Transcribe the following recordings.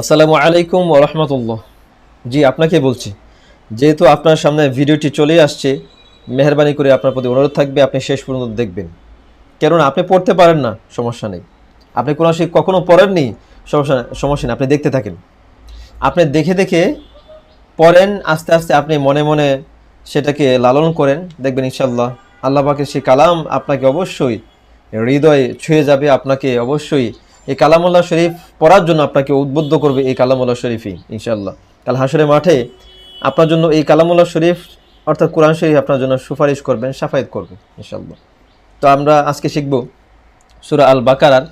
আসসালামু আলাইকুম ওরহমতুল্লাহ জি, আপনাকে বলছি, যেহেতু আপনার সামনে ভিডিওটি চলে আসছে, মেহরবানি করে আপনার প্রতি অনুরোধ থাকবে, আপনি শেষ পর্যন্ত দেখবেন। কেননা আপনি পড়তে পারেন না, সমস্যা নেই। আপনি কোনো সে কখনও পড়েননি, সমস্যা সমস্যা নেই, আপনি দেখতে থাকেন। আপনি দেখে দেখে পড়েন, আস্তে আস্তে আপনি মনে মনে সেটাকে লালন করেন, দেখবেন ইনশাল্লাহ আল্লাহ পাকের সেই কালাম আপনাকে অবশ্যই হৃদয়ে ছুঁয়ে যাবে, আপনাকে অবশ্যই এই কালামুল্লাহ শরীফ পড়ার জন্য আপনাকে উদ্বুদ্ধ করবে এই কালামুল্লাহ শরীফই ইনশাল্লাহ কাল হাসরের মাঠে আপনার জন্য এই কালামুল্লাহ শরীফ, অর্থাৎ কোরআন শরীফ আপনার জন্য সুপারিশ করবেন, সাফায়াত করবেন ইনশাল্লাহ তো আমরা আজকে শিখব সুরা আল বাকারার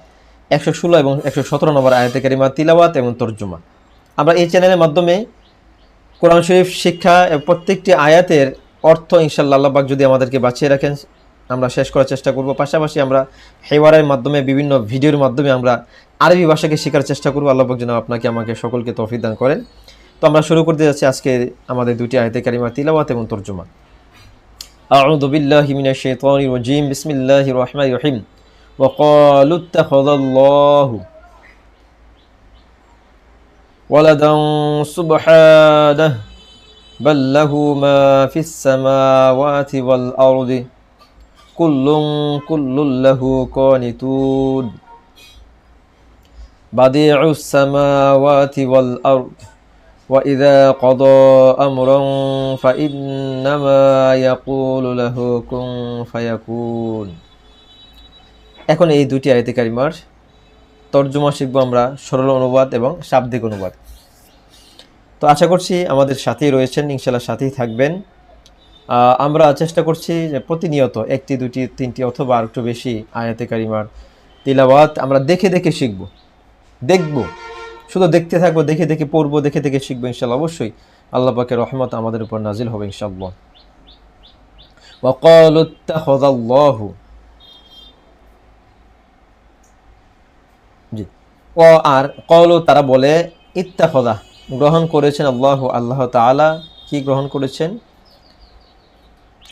একশো ষোলো এবং একশো সতেরো নম্বর আয়াতে কারিমা তিলাওয়াত এবং তর্জমা। আমরা এই চ্যানেলের মাধ্যমে কোরআন শরীফ শিক্ষা প্রত্যেকটি আয়াতের অর্থ ইনশাল্লাহ আল্লাহবাক যদি আমাদেরকে বাঁচিয়ে রাখেন আমরা শেষ করার চেষ্টা করব পাশাপাশি আমরা হেওয়ারের মাধ্যমে বিভিন্ন ভিডিওর মাধ্যমে আমরা আরবি ভাষাকে শেখার চেষ্টা করবো আল্লাহবাক যেন আপনাকে আমাকে সকলকে তৌফিক দান করেন তো আমরা শুরু করতে যাচ্ছি আজকে আমাদের দুটি আয়াতে কারিমা তিলাওয়াত এবং তর্জমা أعوذ بالله من الشيطان الرجيم بسم الله الرحمن الرحيم وقالوا اتخذ الله ولدا سبحانه بل له ما في السماوات والأرض كل كل له قانتون بديع السماوات والأرض وإذا قضى أمرا فإنما يقول له كن فيكون এখন এই দুটি আয়তে কারিমার তর্জমা শিখবো আমরা সরল অনুবাদ এবং শাব্দিক অনুবাদ তো আশা করছি আমাদের সাথেই রয়েছেন ইনশাল্লাহ সাথেই থাকবেন আহ, আমরা চেষ্টা করছি যে প্রতিনিয়ত একটি, দুটি, তিনটি অথবা আর একটু বেশি আয়াতে কারিমার তিলাওয়াত আমরা দেখে দেখে শিখব। দেখব। শুধু দেখতে থাকব, দেখে দেখে পড়ব, দেখে দেখে শিখব ইনশাল্লাহ। অবশ্যই আল্লাহ পাকে রহমত আমাদের উপর নাজিল হবে ইনশাল্লাহ। জি। ও আর কল তারা বলে ইত্তা গ্রহণ করেছেন আল্লাহ আল্লাহ তালা কি গ্রহণ করেছেন?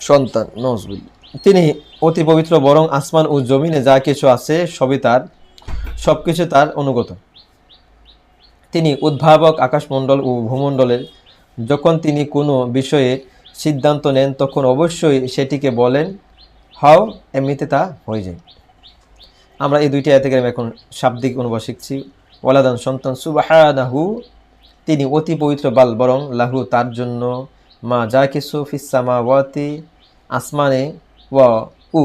সন্তান নজরুল তিনি অতি পবিত্র বরং আসমান ও জমিনে যা কিছু আছে সবই তার সব কিছু তার অনুগত। তিনি উদ্ভাবক আকাশমণ্ডল ও ভূমণ্ডলের, যখন তিনি কোনো বিষয়ে সিদ্ধান্ত নেন, তখন অবশ্যই সেটিকে বলেন, হাও, এমনিতে তা হয়ে যায়। আমরা এই দুইটি আয়াতে এখন শাব্দিক অনুবাদ শিখছি। ওয়ালাদান সন্তান, সুবাহানাহু। তিনি অতি পবিত্র বাল বরং লাহু তার জন্য, মা যা কিছু ফিসামা ওয়াতি আসমানে ওয়া উ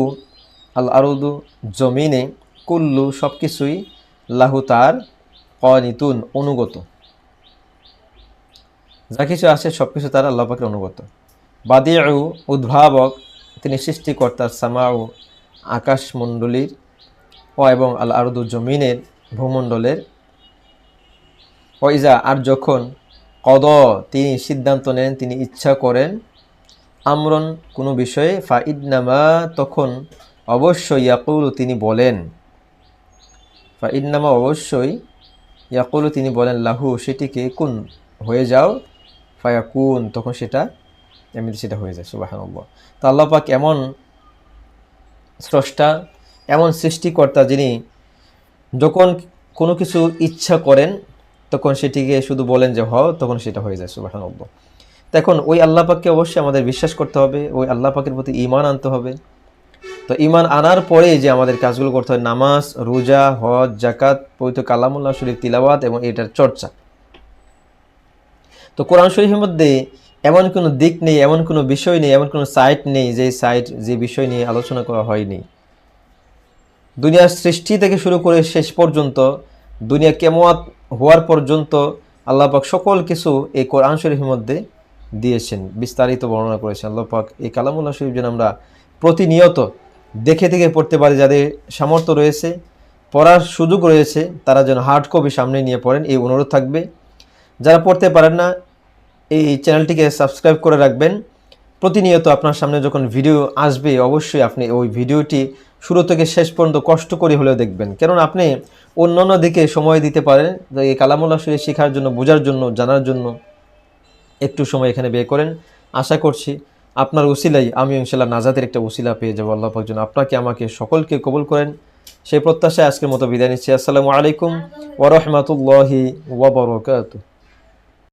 আল আরুদু জমিনে কুল্লু সব কিছুই লাহু তার কনিতুন অনুগত। যা কিছু আসে সব কিছু তার আল্লাহ পাকের অনুগত। বাদিউ উদ্ভাবক, তিনি সৃষ্টিকর্তার সামাউ আকাশমণ্ডলীর ও এবং আল আরুদু জমিনের ভূমণ্ডলের। ওইজা আর যখন কদ তিনি সিদ্ধান্ত নেন, তিনি ইচ্ছা করেন আমরন কোনো বিষয়ে ফাইদনামা তখন অবশ্যই ইয়াকুল তিনি বলেন। ফাইদনামা অবশ্যই ইয়াকুল তিনি বলেন, লাহু, সেটিকে কুন হয়ে যাও? ফায়াকুন, তখন সেটা এমনিতে সেটা হয়ে যায় সুবাহান তো আল্লাহ পাক এমন স্রষ্টা, এমন সৃষ্টিকর্তা যিনি যখন কোনো কিছু ইচ্ছা করেন, তখন সেটিকে শুধু বলেন যে, হও, তখন সেটা হয়ে যায় সুবাহান তো এখন ওই আল্লাহ পাককে অবশ্যই আমাদের বিশ্বাস করতে হবে, ওই আল্লাহ পাকের প্রতি ইমান আনতে হবে। তো ইমান আনার পরে যে আমাদের কাজগুলো করতে হয়, নামাজ, রোজা, হজ জাকাত পবিত্র কালামুল্লাহ শরীফ, তিলাওয়াত এবং এটার চর্চা। তো কোরআন শরীফের মধ্যে এমন কোনো দিক নেই, এমন কোনো বিষয় নেই, এমন কোনো সাইট নেই যে সাইট, যে বিষয় নিয়ে আলোচনা করা হয়নি। দুনিয়ার সৃষ্টি থেকে শুরু করে শেষ পর্যন্ত, দুনিয়া কেমত হওয়ার পর্যন্ত আল্লাহ পাক সকল কিছু এই কোরআন শরীফের মধ্যে দিয়েছেন, বিস্তারিত বর্ণনা করেছেন আল্লাহ পাক। এই কালামুল্লাহ শরীফ যেন আমরা প্রতিনিয়ত দেখে দেখে পড়তে পারি, যাদের সামর্থ্য রয়েছে, পড়ার সুযোগ রয়েছে, তারা যেন হার্ড কপি সামনে নিয়ে পড়েন, এই অনুরোধ থাকবে। যারা পড়তে পারেন না, এই চ্যানেলটিকে সাবস্ক্রাইব করে রাখবেন। প্রতিনিয়ত আপনার সামনে যখন ভিডিও আসবে, অবশ্যই আপনি ওই ভিডিওটি শুরু থেকে শেষ পর্যন্ত কষ্ট করে হলেও দেখবেন। কেননা আপনি অন্যান্য দিকে সময় দিতে পারেন, এই কালামুল্লাহ শরীফ শেখার জন্য, বোঝার জন্য, জানার জন্য। একটু সময় এখানে বের করেন। আশা করছি আপনার উসিলাই আমি ইনশাল্লাহ নাজাদের একটা উসিলা পেয়ে যাব। আল্লাহ পাকজন আপনাকে, আমাকে সকলকে কবুল করেন। সেই প্রত্যাশায় আজকের মতো বিদায় নিচ্ছি। আসসালামু আলাইকুম ওরহমতুল্লাহি ওবরকাত